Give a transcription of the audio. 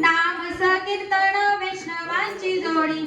नाम संकीर्तन वैष्णवांची जोडी.